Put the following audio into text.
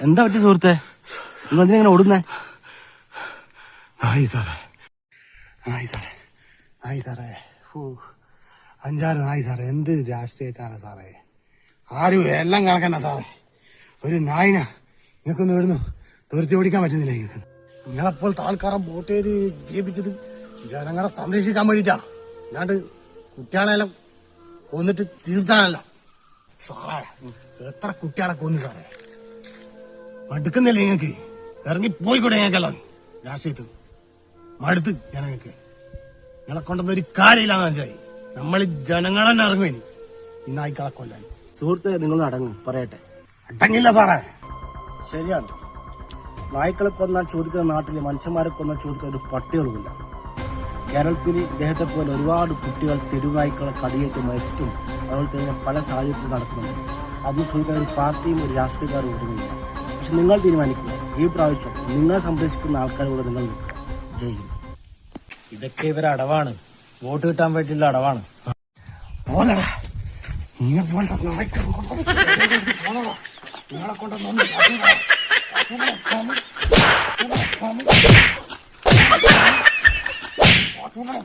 എന്താ പറ്റി സുഹൃത്തെ? നിങ്ങൾ എന്തിനാ ഓടുന്നേ? നായി സാറേ. നായി സാറേ. നായി സാറേ. അഞ്ചാറ് നായി സാറേ. എന്ത് രാഷ്ട്രീയക്കാരാ സാറേ? ആരും എല്ലാം കണക്കണ്ട സാറേ. ഒരു നായിന. നിങ്ങൾക്കൊന്നും ഇവിടുന്ന് തീർച്ച ഓടിക്കാൻ പറ്റുന്നില്ല നിങ്ങൾക്ക് നിങ്ങളെപ്പോലത്തെ ആൾക്കാരെ വോട്ട് ചെയ്ത് ജയിപ്പിച്ചത് ജനങ്ങളെ സംരക്ഷിക്കാൻ വേണ്ടിയിട്ടാ. അല്ലാണ്ട് കുട്ടികളെല്ലാം കൊന്നിട്ട് തീർത്താനല്ല സാറേ എത്ര കുട്ടികളെ കൊന്നു സാറേ? മടുക്കുന്നില്ല നിങ്ങൾക്ക് ഇറങ്ങി പോയിക്കൂടെ ഞങ്ങൾക്കല്ല രാഷ്ട്രീയത്തിൽ മടുത്ത് ജനങ്ങൾക്ക്. നിങ്ങളെ കൊണ്ടൊന്നും ഒരു കാര്യമില്ലാന്ന് മനസ്സിലായി. നമ്മൾ ജനങ്ങളെ തന്നെ ഇറങ്ങും ഇനി. ഈ നായ്ക്കളെ കൊല്ലാൻ. സുഹൃത്തെ നിങ്ങൾ അടങ്ങും പറയട്ടെ. അടങ്ങില്ല സാറേ. ശരിയാണ്. നായ്ക്കളെ കൊന്നാൽ ചോദിക്കുന്ന നാട്ടിലെ മനുഷ്യന്മാരെ കൊന്നാൽ ചോദിക്കുന്ന ഒരു പട്ടികളുമില്ല. കേരളത്തിൽ ഇദ്ദേഹത്തെ പോലെ ഒരുപാട് കുട്ടികൾ തെരുവായ്ക്കളെ കടിയേറ്റ് മരിച്ചിട്ടും അതുപോലെ തന്നെ പല സാഹചര്യത്തിൽ നടക്കുന്നുണ്ട്. അതും ചോദിക്കാൻ ഒരു പാർട്ടിയും ഒരു രാഷ്ട്രീയക്കാരും ഒരുമില്ല പക്ഷെ നിങ്ങൾ തീരുമാനിക്കുക. ഈ പ്രാവശ്യം നിങ്ങൾ സംരക്ഷിക്കുന്ന ആൾക്കാരോട് നിങ്ങൾ ജയ് ഹിന്ദ്. ഇതൊക്കെ ഇവരെ അടവാണ്. വോട്ട് കിട്ടാൻ പറ്റില്ല അടവാണ്. പോലടാ നിന്നെ പോലത്തെ. നിങ്ങളെ കൊണ്ടൊന്നും പോണം. പോണം,